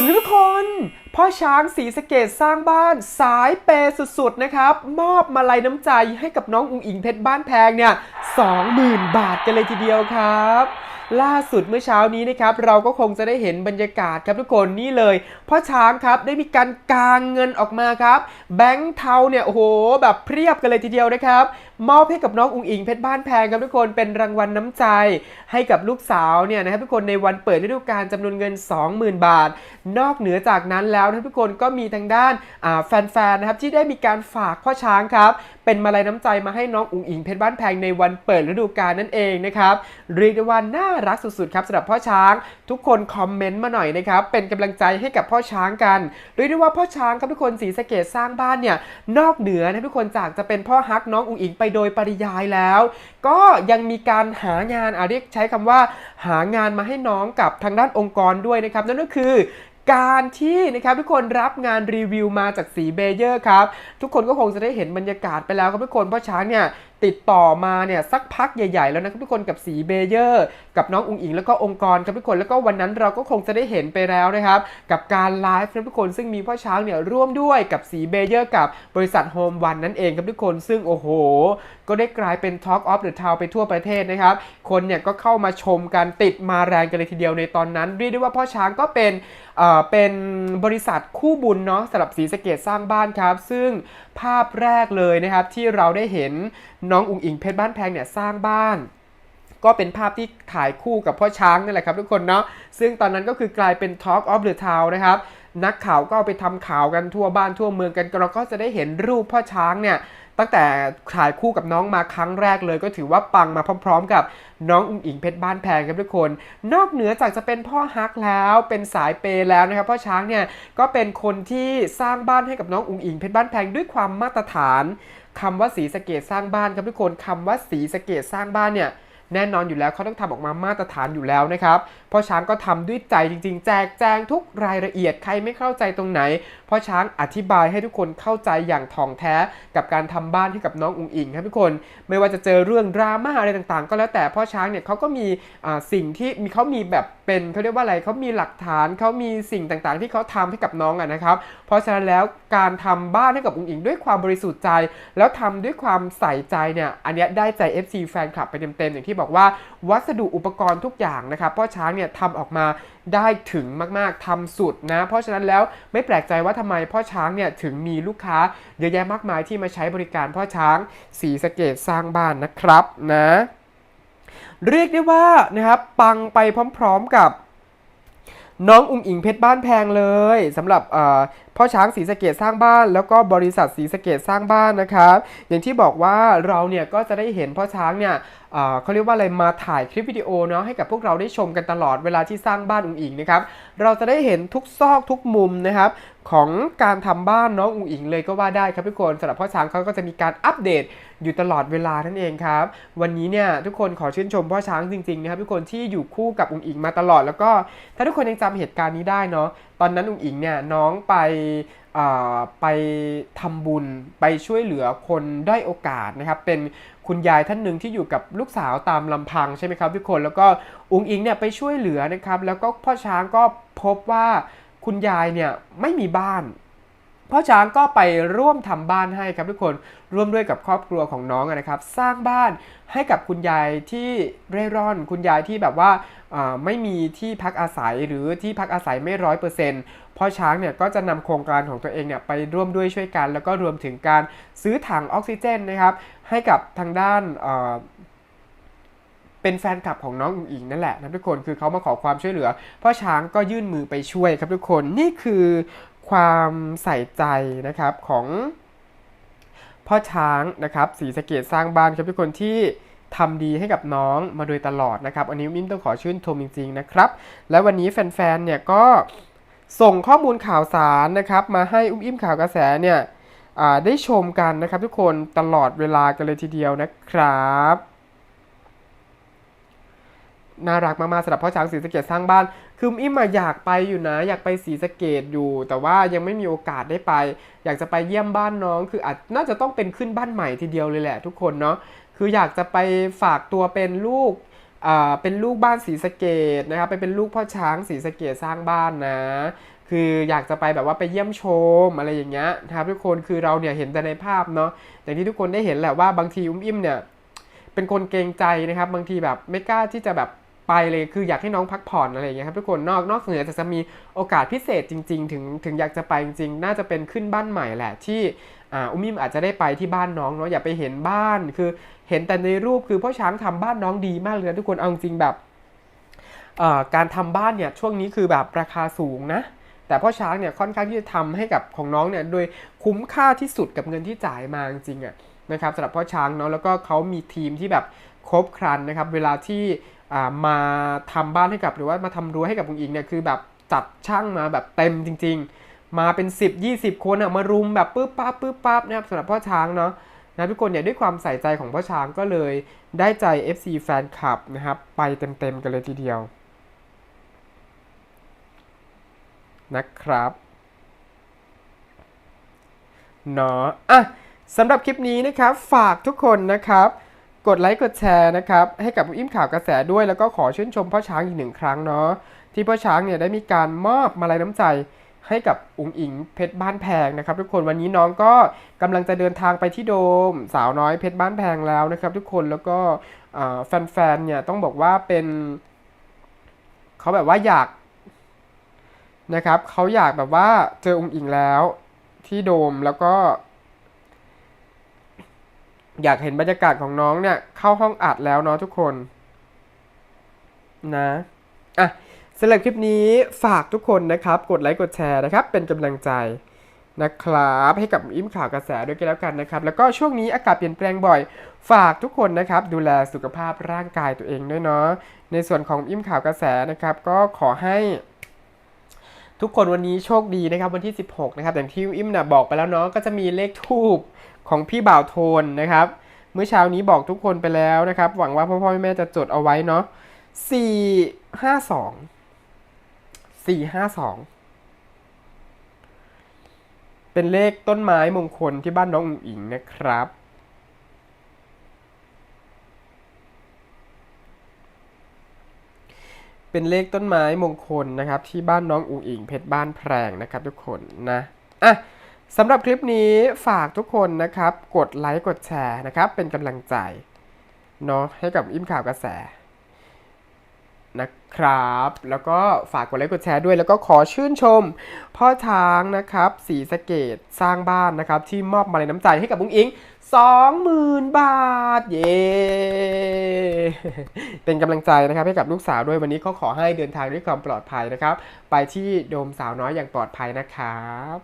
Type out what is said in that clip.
วนทุกคน พ่อช้างสีสะเกตสร้างบ้านสายเปย์สุดๆนะครับ มอบมาลัยน้ำใจให้กับน้องอุงอิงเพชรบ้านแพงเนี่ย20,000บาทกันเลยทีเดียวครับล่าสุดเมื่อเช้านี้นะครับเราก็คงจะได้เห็นบรรยากาศครับทุกคนนี่เลยพ่อช้างครับได้มีการกางเงินออกมาครับ แบงค์เทาเนี่ยโอ้โหแบบเพียบกันเลยทีเดียวนะครับ มอบให้กับน้องอุ๋งอิงเพชรบ้านแพงครับทุกคนเป็นรางวัลน้ำใจ ให้กับลูกสาวเนี่ยนะครับทุกคนในวันเปิดฤดูกาลจำนวนเงิน 20,000 บาท นอกเหนือจากนั้นแล้วนะทุกคนก็มีทางด้านแฟนๆนะครับที่ได้มีการฝากพ่อช้างครับเป็นมาลัยน้ำใจมาให้น้องอุ๋งอิงเพชรบ้านแพงในวันเปิดฤดูกาลนั่นเองนะครับเรียกได้ว่าน่ารักสุดๆครับสำหรับพ่อช้าง ทุกคนคอมเมนต์มาหน่อยนะครับเป็นกำลังใจให้กับพ่อช้างกันเรียกได้ว่าพ่อช้างครับทุกคนสีสะเกดสร้างบ้านเนี่ยนอกเหนือนะทุกคนจากจะเป็นพ่อฮักน้องอุ๋งอิงไปโดยปริยายแล้ว ก็ยังมีการหางานอะเรียกใช้คำว่า หางานมาให้น้องกับทางด้านองค์กรด้วยนะครับ นั่นก็คือการที่นะครับทุกคนรับงานรีวิวมาจากสีเบเยอร์ครับ ทุกคนก็คงจะได้เห็นบรรยากาศไปแล้วครับทุกคนเพราะช้างเนี่ย ติดต่อมาเนี่ยสักพักใหญ่ ๆ แล้วนะครับทุกคนกับสีเบเยอร์ กับน้องอุงอิงแล้วก็องค์กรครับทุกคนแล้วก็วันนั้นเราก็คงจะได้เห็นไปแล้วนะครับ กับการไลฟ์ครับทุกคนซึ่งมีพ่อช้างเนี่ยร่วมด้วยกับสีเบเยอร์กับบริษัทโฮมวันนั่นเองครับทุกคนซึ่งโอ้โห ก็ได้กลายเป็น Talk of the Town ไปทั่วประเทศนะครับ คนเนี่ยก็เข้ามาชมกันติดมาแรงกันเลยทีเดียวในตอนนั้นเรียกได้ว่าพ่อช้างก็เป็นเอ่อเป็นบริษัทคู่บุญเนาะสำหรับสีสะเกตสร้างบ้านครับ ซึ่งภาพแรกเลยนะครับที่เราได้เห็นน้องอุงอิงเพชรบ้านแพงเนี่ยสร้างบ้าน ก็เป็นภาพที่ถ่ายคู่กับพ่อช้างนี่แหละครับทุกคนเนาะซึ่งตอนนั้นก็คือกลายเป็น Talk of the Town นะครับนักข่าวก็เอาไปทำข่าวกันทั่วบ้านทั่วเมืองกันเราก็จะได้เห็นรูปพ่อช้างเนี่ย ตั้งแต่ถ่ายคู่กับน้องมาครั้งแรกเลย ก็ถือว่าปังมาพร้อม ๆ กับน้องอุ๋งอิงเพชรบ้านแพงครับทุกคน นอกเหนือจากจะเป็นพ่อฮักแล้วเป็นสายเปย์แล้วนะครับพ่อช้างเนี่ยก็เป็นคนที่สร้างบ้านให้กับน้องอุ๋งอิงเพชรบ้านแพงด้วยความมาตรฐานคำว่าสีสเกตสร้างบ้านครับทุกคนคำว่าสีสเกตสร้างบ้านเนี่ยแน่นอนอยู่แล้วเขาต้องทำออกมามาตรฐานอยู่แล้วนะครับ พ่อช้างก็ทำด้วยใจจริง ๆ แจกแจงทุกรายละเอียดใครไม่เข้าใจตรงไหนพ่อช้างอธิบายให้ทุกคนเข้าใจอย่างถ่องแท้กับการทำบ้านให้กับน้องอุ๋งอิงครับทุกคนไม่ว่าจะเจอเรื่องดราม่าอะไรต่างๆ ก็แล้วแต่พ่อช้างเนี่ยเขาก็มีอ่าสิ่งที่มีเขามีแบบเป็นเขาเรียกว่าอะไรเขามีหลักฐานเขามีสิ่งต่างๆ ที่เขาทำให้กับน้องอะนะครับ เพราะฉะนั้นแล้วการทำบ้านให้กับอุ๋งอิงด้วยความบริสุทธิ์ใจ แล้วทำด้วยความใส่ใจเนี่ยอันนี้ได้ใจ FC แฟนคลับไปเต็มๆอย่างที่บอกว่าวัสดุอุปกรณ์ทุกอย่างนะครับพ่อช้างเนี่ยทำออกมาได้ถึงมากๆทำสุดนะ เพราะฉะนั้นแล้วไม่แปลกใจว่าทำไมพ่อช้างเนี่ยถึงมีลูกค้าเยอะแยะมากมายที่มาใช้บริการพ่อช้างสีสเกตสร้างบ้านนะครับนะ เรียกได้ว่านะครับปังไปพร้อม ๆกับ น้องอุ้งอิงเพชรบ้านแพงเลยสำหรับพ่อช้างสีสะเกตสร้างบ้าน แล้วก็บริษัทสีสะเกตสร้างบ้านนะครับ อย่างที่บอกว่าเราเนี่ยก็จะได้เห็นพ่อช้างเนี่ยเขาเรียกว่าอะไรมาถ่ายคลิปวิดีโอเนาะให้กับพวกเราได้ชมกันตลอดเวลาที่สร้างบ้านอุ้งอิงนะครับเราจะได้เห็นทุกซอกทุกมุมนะครับของการทำบ้านน้องอุ๋งอิงเลยก็ว่าได้ครับทุกคนสำหรับพ่อช้างเขาก็จะมีการอัปเดตอยู่ตลอดเวลานั่นเองครับ วันนี้เนี่ยทุกคนขอชื่นชมพ่อช้างจริงๆนะครับทุกคนที่อยู่คู่กับอุ๋งอิงมาตลอดแล้วก็ถ้าทุกคนยังจำเหตุการณ์นี้ได้เนาะตอนนั้นอุ๋งอิงเนี่ยน้องไปไปทำบุญไปช่วยเหลือคนด้อยโอกาสนะครับเป็นคุณยายท่านหนึ่งที่อยู่กับลูกสาวตามลำพังใช่ไหมครับทุกคนแล้วก็อุ๋งอิงเนี่ยไปช่วยเหลือนะครับแล้วก็พ่อช้างก็พบว่า คุณยายเนี่ยไม่มีบ้านพ่อช้างก็ไปร่วมทำบ้านให้ครับทุกคนร่วมด้วยกับครอบครัวของน้องนะครับ สร้างบ้านให้กับคุณยายที่เร่ร่อน คุณยายที่แบบว่าอ่าไม่มีที่พักอาศัยหรือที่พักอาศัยไม่ร้อยเปอร์เซ็นต์พ่อช้างเนี่ยก็จะนำโครงการของตัวเองเนี่ยไปร่วมด้วยช่วยกัน แล้วก็รวมถึงการซื้อถังออกซิเจนนะครับให้กับทางด้าน เป็นแฟนคลับของน้องอุ๋งอิงนั่นแหละนะทุกคนคือเขามาขอความช่วยเหลือพ่อช้างก็ยื่นมือไปช่วยครับทุกคนนี่คือความใส่ใจนะครับของพ่อช้างนะครับสีสะเกตสร้างบ้านครับทุกคนที่ทำดีให้กับน้องมาโดยตลอดนะครับ อันนี้มิ้มต้องขอชื่นชมจริงๆนะครับ และวันนี้แฟนๆเนี่ยก็ส่งข้อมูลข่าวสารนะครับ มาให้อุ้มอิ่มข่าวกระแสเนี่ยได้ชมกันนะครับทุกคนตลอดเวลากันเลยทีเดียวนะครับ น่ารักมากๆสำหรับพ่อช้างศรีสะเกดสร้างบ้าน คืออิมอะอยากไปอยู่นะ อยากไปศรีสะเกดอยู่ แต่ว่ายังไม่มีโอกาสได้ไป อยากจะไปเยี่ยมบ้านน้อง คืออาจน่าจะต้องเป็นขึ้นบ้านใหม่ทีเดียวเลยแหละทุกคนเนาะ คืออยากจะไปฝากตัวเป็นลูกอ่าเป็นลูกบ้านศรีสะเกดนะครับ ไปเป็นลูกพ่อช้างศรีสะเกดสร้างบ้านนะ คืออยากจะไปแบบว่าไปเยี่ยมชมอะไรอย่างเงี้ยนะครับทุกคน คือเราเนี่ยเห็นแต่ในภาพเนาะ อย่างที่ทุกคนได้เห็นแหละว่าบางทีอุ้มอิ่มเนี่ย เป็นคนเกรงใจนะครับ บางทีแบบไม่กล้าที่จะแบบ ไปเลยคืออยากให้น้องพักผ่อนอะไรอย่างเงี้ยครับทุกคนนอกนอกเหนือจากจะมีโอกาสพิเศษจริง ๆ ถึงถึงอยากจะไปจริงๆ น่าจะเป็นขึ้นบ้านใหม่แหละที่อ่าอุ้มอิมอาจจะได้ไปที่บ้านน้องเนาะอย่าไปเห็นบ้านคือเห็นแต่ในรูปคือพ่อช้างทำบ้านน้องดีมากเลยนะทุกคนเอาจริงแบบเอ่อการทำบ้านเนี่ยช่วงนี้คือแบบราคาสูงนะแต่พ่อช้างเนี่ยค่อนข้างที่จะทำให้กับของน้องเนี่ยโดยคุ้มค่าที่สุดกับเงินที่จ่ายมาจริงอะนะครับสำหรับพ่อช้างเนาะแล้วก็เขามีทีมที่แบบครบครันนะครับเวลาที่ มาทำบ้านให้กับหรือว่ามาทำรั้วให้กับลุงอิงเนี่ยคือแบบจัดช่างมาแบบเต็มจริง ๆ มาเป็น 10 20 คนอะมารุมแบบปึ๊บปั๊บปึ๊บปั๊บนะครับสำหรับพ่อช้างเนาะนะทุกคนเนี่ยด้วยความใส่ใจของพ่อช้างก็เลยได้ใจ FC แฟนคลับนะครับไปเต็มๆกันเลยทีเดียวนะครับเนาะอะสำหรับคลิปนี้นะครับฝากทุกคนนะครับ กดไลค์กดแชร์นะครับให้กับอิ่มข่าวกระแสด้วย แล้วก็ขอชื่นชมพ่อช้างอีกหนึ่งครั้งเนาะที่พ่อช้างเนี่ยได้มีการมอบมาลัยน้ำใจให้กับอุ๋งอิงเพชรบ้านแพงนะครับ ทุกคนวันนี้น้องก็กำลังจะเดินทางไปที่โดม สาวน้อยเพชรบ้านแพงแล้วนะครับ ทุกคนแล้วก็แฟนๆเนี่ยต้องบอกว่าเป็นเขาแบบว่าอยากนะครับเขาอยากแบบว่าเจอองค์อิงแล้วที่โดมแล้วก็ อยากเห็นบรรยากาศของน้องเนี่ย เข้าห้องอัดแล้วเนาะทุกคน นะอะสำหรับคลิปนี้ฝากทุกคนนะครับ กดไลค์กดแชร์นะครับ เป็นกำลังใจนะครับให้กับอิ่มข่าวกระแสด้วยกันแล้วกันนะครับ แล้วก็ช่วงนี้อากาศเปลี่ยนแปลงบ่อย ฝากทุกคนนะครับ ดูแลสุขภาพร่างกายตัวเองด้วยเนาะในส่วนของอิ่มข่าวกระแสนะครับ ก็ขอให้ ทุกคนวันนี้โชคดีนะครับวันที่ 16 นะครับอย่างที่อิมนะบอกไปแล้วเนาะก็จะมีเลขทูบของพี่บ่าวโทนนะครับ เมื่อเช้านี้บอกทุกคนไปแล้วนะครับ หวังว่าพ่อพ่อแม่จะจดเอาไว้เนาะ4 5 2 4 5 2เป็นเลขต้นไม้มงคลที่บ้านน้องอุ๋งอิงนะครับ เป็นเลขต้นไม้มงคลนะครับ ที่บ้านน้องอุ๋งอิงเพชรบ้านแพรงนะครับทุกคนนะอะสำหรับคลิปนี้ฝากทุกคนนะครับ กดไลค์กดแชร์นะครับ เป็นกำลังใจเนาะให้กับอิ่มข่าวกระแส นะครับ แล้วก็ฝากกดไลค์กดแชร์ด้วย แล้วก็ขอชื่นชม พ่อช้างนะครับสีสะเกตสร้างบ้านนะครับ ที่มอบมาลัยน้ำใจให้กับบุ้งอิง 20,000 บาท เย้เป็นกำลังใจนะครับให้กับลูกสาวด้วยวันนี้ก็ขอให้เดินทางด้วยความปลอดภัยนะครับ ไปที่โดมสาวน้อยอย่างปลอดภัยนะครับ